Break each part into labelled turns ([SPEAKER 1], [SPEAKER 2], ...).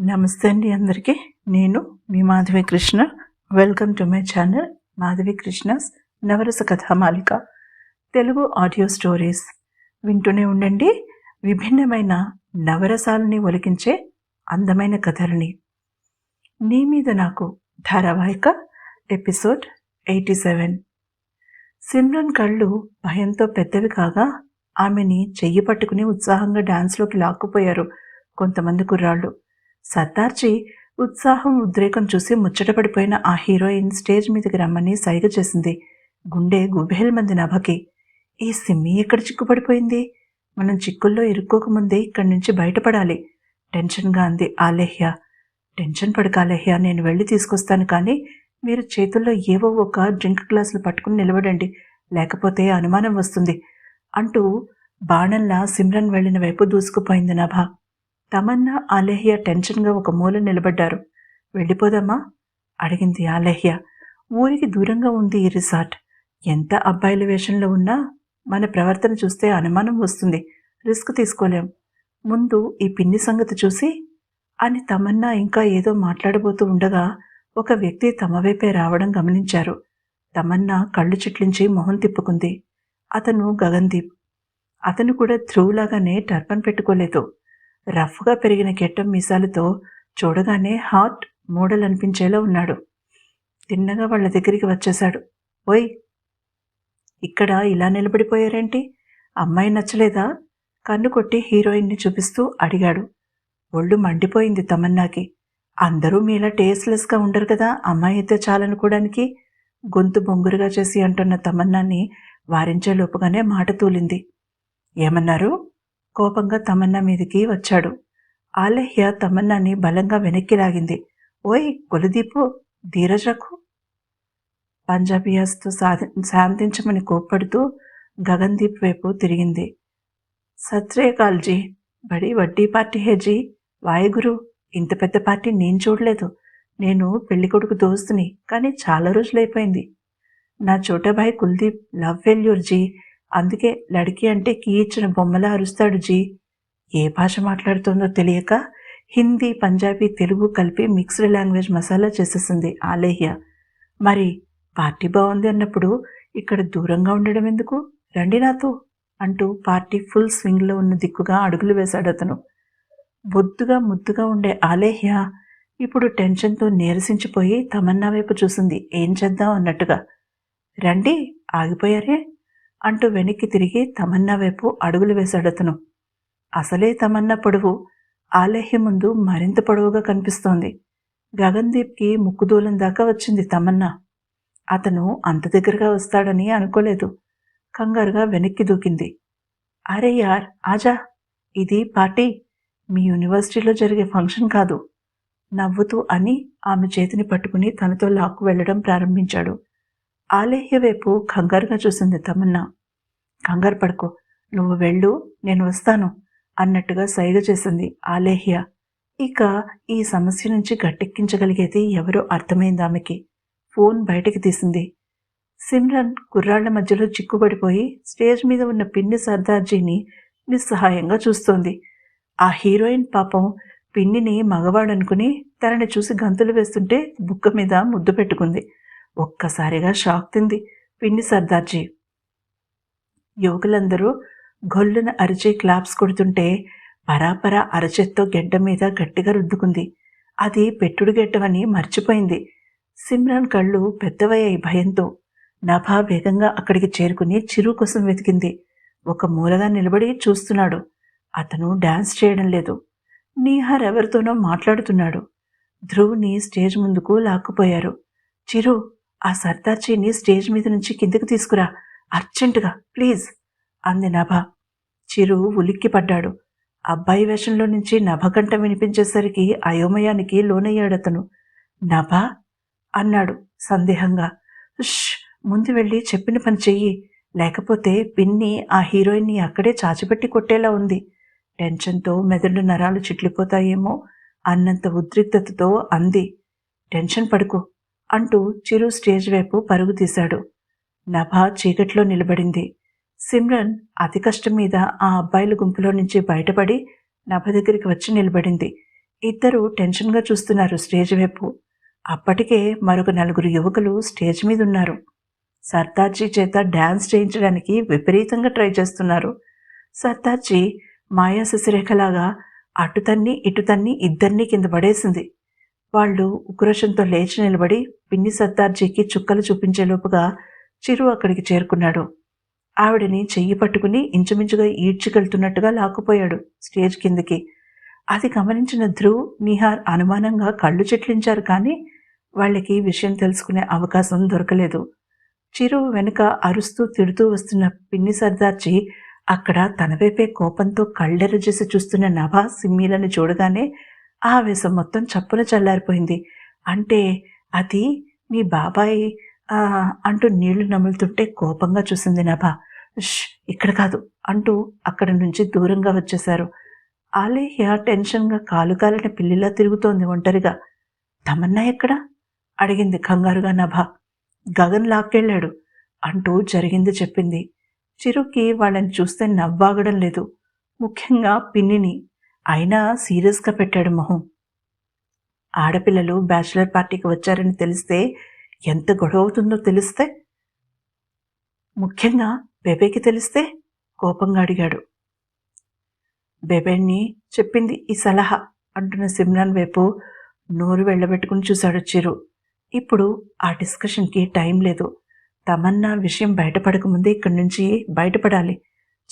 [SPEAKER 1] నమస్తే అండి అందరికీ. నేను మీ Madhavi Krishna. Welcome to my channel Madhavi Krishna's Navarasa Kathamalika. Telugu audio stories వింటూనే ఉండండి. విభిన్నమైన నవరసాలని ఒలికించే అందమైన కథలని. నీ మీద నాకు ధారావాహిక ఎపిసోడ్ ఎయిటీ సెవెన్. సిమ్రన్ కళ్ళు భయంతో పెద్దవి కాగా ఆమెని చెయ్యి పట్టుకుని ఉత్సాహంగా డాన్స్లోకి లాక్కుపోయారు కొంతమంది కుర్రాళ్ళు. సర్దార్జీ ఉత్సాహం ఉద్రేకం చూసి ముచ్చటపడిపోయిన ఆ హీరోయిన్ స్టేజ్ మీదకి రమ్మని సైగ చేసింది. గుండె గుబేల్మంది నభకి. ఈ సిమ్మి ఎక్కడ చిక్కుపడిపోయింది? మనం చిక్కుల్లో ఇరుక్కోకముందే ఇక్కడి నుంచి బయటపడాలి. టెన్షన్గా అంది ఆలేహ్య. టెన్షన్ పడకాలేహ్య నేను వెళ్ళి తీసుకొస్తాను కానీ మీరు చేతుల్లో ఏవో ఒక డ్రింక్ గ్లాసులు పట్టుకుని నిలబడండి. లేకపోతే అనుమానం వస్తుంది అంటూ బాణంలా సిమ్రన్ వెళ్ళిన వైపు దూసుకుపోయింది నభ. తమన్నా ఆలహ్య టెన్షన్గా ఒక మూల నిలబడ్డారు. వెళ్ళిపోదామా? అడిగింది ఆలహ్య ఊరికి దూరంగా ఉంది ఈ రిసార్ట్ ఎంత అబ్బాయిల వేషంలో ఉన్నా మన ప్రవర్తన చూస్తే అనుమానం వస్తుంది. రిస్క్ తీసుకోలేం. ముందు ఈ పిన్ని సంగతి చూసి అని తమన్నా ఇంకా ఏదో మాట్లాడబోతూ ఉండగా ఒక వ్యక్తి తమ వైపే రావడం గమనించారు. తమన్నా కళ్ళు చిట్లించి మొహం తిప్పుకుంది. అతను గగన్దీప్. అతను కూడా ధ్రువులాగానే టర్పన్ పెట్టుకోలేదు. రఫ్గా పెరిగిన గెట్టం మీసాలతో చూడగానే హార్ట్ మూడలనిపించేలా ఉన్నాడు. తిన్నగా వాళ్ళ దగ్గరికి వచ్చేశాడు. ఓయ్ ఇక్కడ ఇలా నిలబడిపోయారేంటి? అమ్మాయి నచ్చలేదా? కన్ను కొట్టి హీరోయిన్ని చూపిస్తూ అడిగాడు. ఒళ్ళు మండిపోయింది తమన్నాకి. అందరూ మీలా టేస్ట్లెస్గా ఉండరు కదా అమ్మాయి అయితే చాలనుకోవడానికి? గొంతు బొంగురుగా చేసి అంటున్న తమన్నాని వారించే లోపుగానే మాట తూలింది. ఏమన్నారు? కోపంగా తమన్నా మీదకి వచ్చాడు. ఆలహ్య తమన్నాని బలంగా వెనక్కి లాగింది. ఓయ్ కులదీపు ధీరజకు. పంజాబియాస్తో సాధి శాంతించమని కోప్పడుతూ గగన్దీప్ వైపు తిరిగింది. సత్రేకాల్జీ బడి వడ్డీ పార్టీ హేజీ వాయుగురు ఇంత పెద్ద పార్టీ నేను చూడలేదు. నేను పెళ్ళి కొడుకు దోస్తుని కానీ చాలా రోజులైపోయింది. నా చోటబాయ్ కుల్దీప్ లవ్ ఫెయిల్యూర్ జీ అందుకే లడికి అంటే కీచిన బొమ్మలా అరుస్తాడు జీ. ఏ భాష మాట్లాడుతుందో తెలియక హిందీ పంజాబీ తెలుగు కలిపి మిక్స్డ్ లాంగ్వేజ్ మసాలా చేసేసింది ఆలేహ్య. మరి పార్టీ బాగుంది అన్నప్పుడు ఇక్కడ దూరంగా ఉండడం ఎందుకు? రండి నాతో అంటూ పార్టీ ఫుల్ స్వింగ్లో ఉన్న దిక్కుగా అడుగులు వేశాడు అతను. బొద్దుగా ముద్దుగా ఉండే ఆలేహ్య ఇప్పుడు టెన్షన్తో నీరసించిపోయి తమన్నా వైపు చూసింది. ఏం చేద్దాం అన్నట్టుగా. రండి ఆగిపోయారే? అంటూ వెనక్కి తిరిగి తమన్నా వైపు అడుగులు వేశాడతను. అసలే తమన్నా పొడవు ఆలేహ్య ముందు మరింత పొడవుగా కనిపిస్తోంది. గగన్దీప్కి ముక్కుదూలం దాకా వచ్చింది తమన్నా. అతను అంత దగ్గరగా వస్తాడని అనుకోలేదు. కంగారుగా వెనక్కి దూకింది. అరే యార్ ఆజా ఇది పార్టీ. మీ యూనివర్సిటీలో జరిగే ఫంక్షన్ కాదు. నవ్వుతూ అని ఆమె చేతిని పట్టుకుని తనతో లాక్కు వెళ్ళడం ప్రారంభించాడు. ఆలేహ్య వైపు కంగారుగా చూసింది తమన్నా. కంగారు పడుకో నువ్వు వెళ్ళు నేను వస్తాను అన్నట్టుగా సైగ చేసింది ఆలేహ్య. ఇక ఈ సమస్య నుంచి గట్టెక్కించగలిగేది ఎవరో అర్థమైంది ఆమెకి. ఫోన్ బయటికి తీసింది. సిమ్రన్ కుర్రాళ్ళ మధ్యలో చిక్కుబడిపోయి స్టేజ్ మీద ఉన్న పిన్ని సర్దార్జీని నిస్సహాయంగా చూస్తోంది. ఆ హీరోయిన్ పాపం పిన్నిని మగవాడనుకుని తనని చూసి గంతులు వేస్తుంటే బుక్క మీద ముద్దు పెట్టుకుంది. ఒక్కసారిగా షాక్ తింది. పిన్ని సర్దార్జీ. యువకులందరూ గొల్లున అరిచి క్లాప్స్ కొడుతుంటే పరాపరా అరచెత్తో గెడ్డ మీద గట్టిగా రుద్దుకుంది. అది పెట్టుడు గెడ్డమని మర్చిపోయింది. సిమ్రాన్ కళ్ళు పెద్దవయ్యాయి భయంతో. నభా వేగంగా అక్కడికి చేరుకుని చిరు కోసం వెతికింది. ఒక మూలగా నిలబడి చూస్తున్నాడు. అతను డాన్స్ చేయడం లేదు. నీహార్ ఎవరితోనో మాట్లాడుతున్నాడు. ధ్రువ్ని స్టేజ్ ముందుకు లాక్కుపోయారు. చిరు ఆ సర్దార్జీని స్టేజ్ మీద నుంచి కిందకు తీసుకురా. అర్జెంటుగా ప్లీజ్ అంది నభ. చిరు ఉలిక్కి పడ్డాడు అబ్బాయి వేషంలో నుంచి నభకంఠం వినిపించేసరికి అయోమయానికి లోనయ్యాడతను. నభ? అన్నాడు సందేహంగా. ష్ ముందు వెళ్ళి చెప్పిన పని చెయ్యి. లేకపోతే పిన్ని ఆ హీరోయిన్ని అక్కడే చాచిపెట్టి కొట్టేలా ఉంది. టెన్షన్తో మెదడు నరాలు చిట్లిపోతాయేమో అన్నంత ఉద్రిక్తతతో అంది. టెన్షన్ పడుకో. అంటూ చిరు స్టేజ్ వైపు పరుగు తీశాడు. నభ చీకట్లో నిలబడింది. సిమ్రన్ అతి కష్టం మీద ఆ అబ్బాయిల గుంపులో నుంచి బయటపడి నభ దగ్గరికి వచ్చి నిలబడింది. ఇద్దరు టెన్షన్గా చూస్తున్నారు స్టేజ్ వైపు. అప్పటికే మరొక నలుగురు యువకులు స్టేజ్ మీద ఉన్నారు. సర్దార్జీ చేత డ్యాన్స్ చేయించడానికి విపరీతంగా ట్రై చేస్తున్నారు. సర్దార్జీ మాయా శశిరేఖలాగా అటు తన్ని ఇటు తన్ని ఇద్దరినీ కింద పడేసింది. వాళ్ళు ఉక్రోషంతో లేచి నిలబడి పిన్ని సర్దార్జీకి చుక్కలు చూపించేలోపుగా చిరు అక్కడికి చేరుకున్నాడు. ఆవిడని చెయ్యి పట్టుకుని ఇంచుమించుగా ఈడ్చికెళ్తున్నట్టుగా లాక్కుపోయాడు స్టేజ్ కిందకి. అది గమనించిన ధ్రువ్ నిహార్ అనుమానంగా కళ్ళు చెట్లించారు కానీ వాళ్ళకి విషయం తెలుసుకునే అవకాశం దొరకలేదు. చిరు వెనుక అరుస్తూ తిడుతూ వస్తున్న పిన్ని సర్దార్జీ అక్కడ తన వైపే కోపంతో కళ్ళెర చేసి చూస్తున్న నభా సిమ్మీలను చూడగానే ఆవేశం మొత్తం చప్పున చల్లారిపోయింది. అంటే అది మీ బాబాయ్ అంటూ నీళ్ళు నములుతుంటే కోపంగా చూసింది నభ. "ష్, ఇక్కడ కాదు అంటూ అక్కడి నుంచి దూరంగా వచ్చేశారు. ఆలేహ్య టెన్షన్గా కాలు కాలిన పిల్లిలా తిరుగుతోంది ఒంటరిగా. తమన్నా ఎక్కడా? అడిగింది కంగారుగా నభ. గగన్ లాక్కెళ్ళాడు అంటూ జరిగింది చెప్పింది. చిరుకి వాళ్ళని చూస్తే నవ్వాగడం లేదు. ముఖ్యంగా పిన్నిని. అయినా సీరియస్గా పెట్టాడు మొహం. ఆడపిల్లలు బ్యాచిలర్ పార్టీకి వచ్చారని తెలిస్తే ఎంత గొడవ అవుతుందో తెలిస్తే? ముఖ్యంగా బేబేకి తెలిస్తే కోపంగా అడిగాడు. బేబేని చెప్పింది ఈ సలహా అంటున్న సిమ్రాన్ వైపు నోరు వెళ్ళబెట్టుకుని చూశాడు చిరు. ఇప్పుడు ఆ డిస్కషన్కి టైం లేదు. తమన్నా విషయం బయటపడకముందే ఇక్కడి నుంచి బయటపడాలి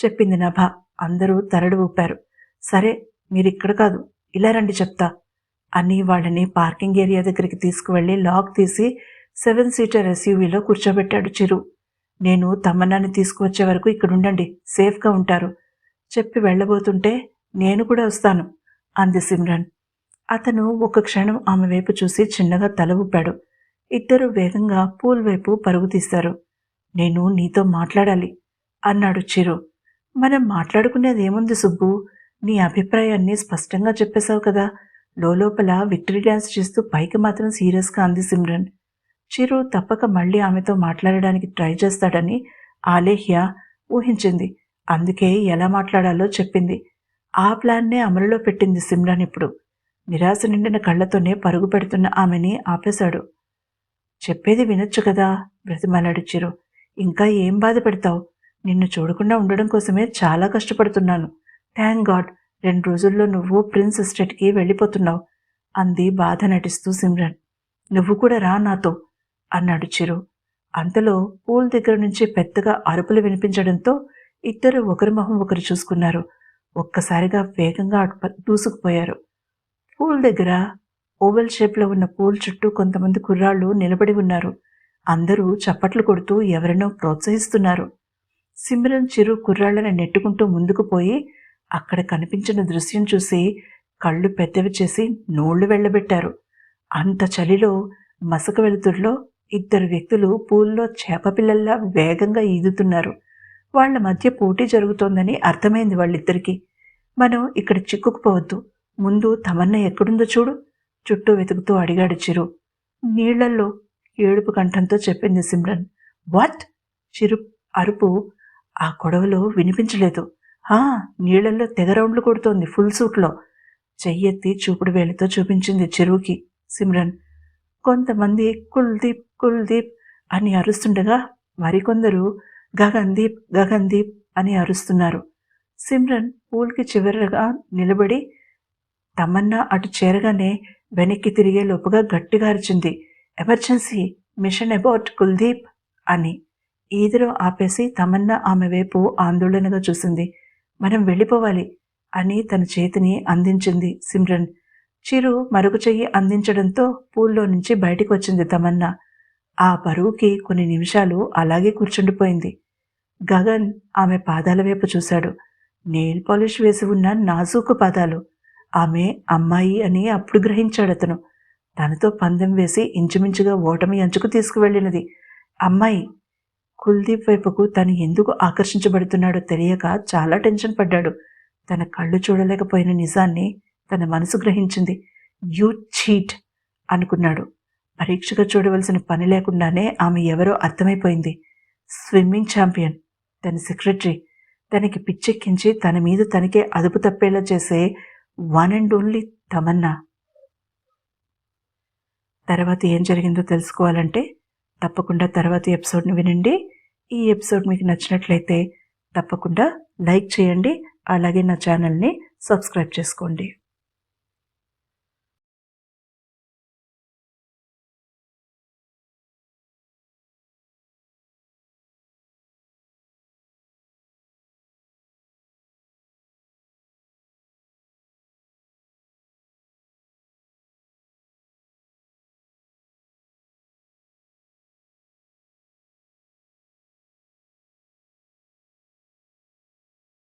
[SPEAKER 1] చెప్పింది నభ. అందరూ తరడు ఊపారు. సరే మీరు ఇక్కడ కాదు. ఇలా రండి చెప్తా. అని వాళ్ళని పార్కింగ్ ఏరియా దగ్గరికి తీసుకువెళ్ళి లాక్ తీసి సెవెన్ సీటర్ ఎస్యూవీలో కూర్చోబెట్టాడు చిరు. నేను తమ్మన్నాన్ని తీసుకువచ్చే వరకు ఇక్కడ ఉండండి సేఫ్గా ఉంటారు. చెప్పి వెళ్ళబోతుంటే నేను కూడా వస్తాను అంది సిమ్రన్. అతను ఒక క్షణం ఆమె వైపు చూసి చిన్నగా తల ఊపాడు. ఇద్దరు వేగంగా పూల్ వైపు పరుగు తీశారు. నేను నీతో మాట్లాడాలి అన్నాడు చిరు. మనం మాట్లాడుకునేది ఏముంది సుబ్బు? నీ అభిప్రాయాన్ని స్పష్టంగా చెప్పేశావు కదా. లోపల విక్టరీ డ్యాన్స్ చేస్తూ పైకి మాత్రం సీరియస్గా అంది సిమ్రన్. చిరు తప్పక మళ్ళీ ఆమెతో మాట్లాడడానికి ట్రై చేస్తాడని ఆలేహ్య ఊహించింది. అందుకే ఎలా మాట్లాడాలో చెప్పింది. ఆ ప్లాన్నే అమలులో పెట్టింది సిమ్రాన్ ఇప్పుడు. నిరాశ నిండిన కళ్ళతోనే పరుగు పెడుతున్న ఆమెని ఆపేశాడు. చెప్పేది వినొచ్చు కదా బ్రతిమలాడు చిరు. ఇంకా ఏం బాధ పెడతావు? నిన్ను చూడకుండా ఉండడం కోసమే చాలా కష్టపడుతున్నాను. థ్యాంక్ గాడ్ రెండు రోజుల్లో నువ్వు ప్రిన్స్ ఎస్టేట్కి వెళ్ళిపోతున్నావు అంది బాధ నటిస్తూ సిమ్రన్. నువ్వు కూడా రా నాతో అన్నాడు చిరు. అంతలో పూల్ దగ్గర నుంచి పెద్దగా అరుపులు వినిపించడంతో ఇద్దరు ఒకరి మొహం ఒకరు చూసుకున్నారు. ఒక్కసారిగా వేగంగా దూసుకుపోయారు. పూల్ దగ్గర ఓవెల్ షేప్లో ఉన్న పూల్ చుట్టూ కొంతమంది కుర్రాళ్ళు నిలబడి ఉన్నారు. అందరూ చప్పట్లు కొడుతూ ఎవరినో ప్రోత్సహిస్తున్నారు. సిమ్రన్ చిరు కుర్రాళ్ళని నెట్టుకుంటూ ముందుకు పోయి అక్కడ కనిపించిన దృశ్యం చూసి కళ్ళు పెద్దవి చేసి నోళ్ళు వెళ్ళబెట్టారు. అంత చలిలో మసక వెలుతురులో ఇద్దరు వ్యక్తులు పూల్లో చేపపిల్లల్లా వేగంగా ఈదుతున్నారు. వాళ్ళ మధ్య పోటీ జరుగుతోందని అర్థమైంది వాళ్ళిద్దరికీ. మనం ఇక్కడ చిక్కుకుపోవద్దు. ముందు తమన్న ఎక్కడుందో చూడు. చుట్టూ వెతుకుతూ అడిగాడు చిరు. నీళ్ళల్లో ఏడుపు కంఠంతో చెప్పింది సిమ్రన్. వాట్? చిరు అరుపు ఆ గొడవలో వినిపించలేదు. హా నీళ్ళల్లో తెగ రౌండ్లు కొడుతోంది ఫుల్ సూట్లో. చెయ్యెత్తి చూపుడు వేలితో చూపించింది చెరువుకి. సిమ్రన్ కొంతమంది కుల్దీప్ కుల్దీప్ అని అరుస్తుండగా మరికొందరు గగన్దీప్ గగన్దీప్ అని అరుస్తున్నారు. సిమ్రన్ పూల్కి చివరగా నిలబడి తమన్నా అటు చేరగానే వెనక్కి తిరిగే లోపుగా గట్టిగా అరిచింది. ఎమర్జెన్సీ మిషన్ అబౌట్ కుల్దీప్ అని. ఈదురు ఆపేసి తమన్నా ఆమె వైపు ఆందోళనగా చూసింది. మనం వెళ్ళిపోవాలి అని తన చేతిని అందించింది సిమ్రన్. చిరు మరొక చెయ్యి అందించడంతో పూల్లో నుంచి బయటికి వచ్చింది తమన్నా. ఆ పరువుకి కొన్ని నిమిషాలు అలాగే కూర్చుండిపోయింది. గగన్ ఆమె పాదాల వైపు చూశాడు. నెయిల్ పాలిష్ వేసి ఉన్న నాజూకు పాదాలు. ఆమె అమ్మాయి అని అప్పుడు గ్రహించాడు అతను. తనతో పందెం వేసి ఇంచుమించుగా ఓటమి అంచుకు తీసుకువెళ్ళినది. అమ్మాయి కుల్దీప్ వైపుకు తను ఎందుకు ఆకర్షించబడుతున్నాడో తెలియక చాలా టెన్షన్ పడ్డాడు. తన కళ్ళు చూడలేకపోయిన నిజాన్ని తన మనసు గ్రహించింది. యూ చీట్ అనుకున్నాడు. పరీక్షగా చూడవలసిన పని లేకుండానే ఆమె ఎవరో అర్థమైపోయింది. స్విమ్మింగ్ ఛాంపియన్ తన సెక్రటరీ. తనకి పిచ్చెక్కించి తన మీద తనకే అదుపు తప్పేలా చేసే వన్ అండ్ ఓన్లీ తమన్నా. తర్వాత ఏం జరిగిందో తెలుసుకోవాలంటే తప్పకుండా తర్వాత ఎపిసోడ్ని వినండి. ఈ ఎపిసోడ్ మీకు నచ్చినట్లయితే తప్పకుండా లైక్ చేయండి. అలాగే నా ఛానల్ని సబ్స్క్రైబ్ చేసుకోండి.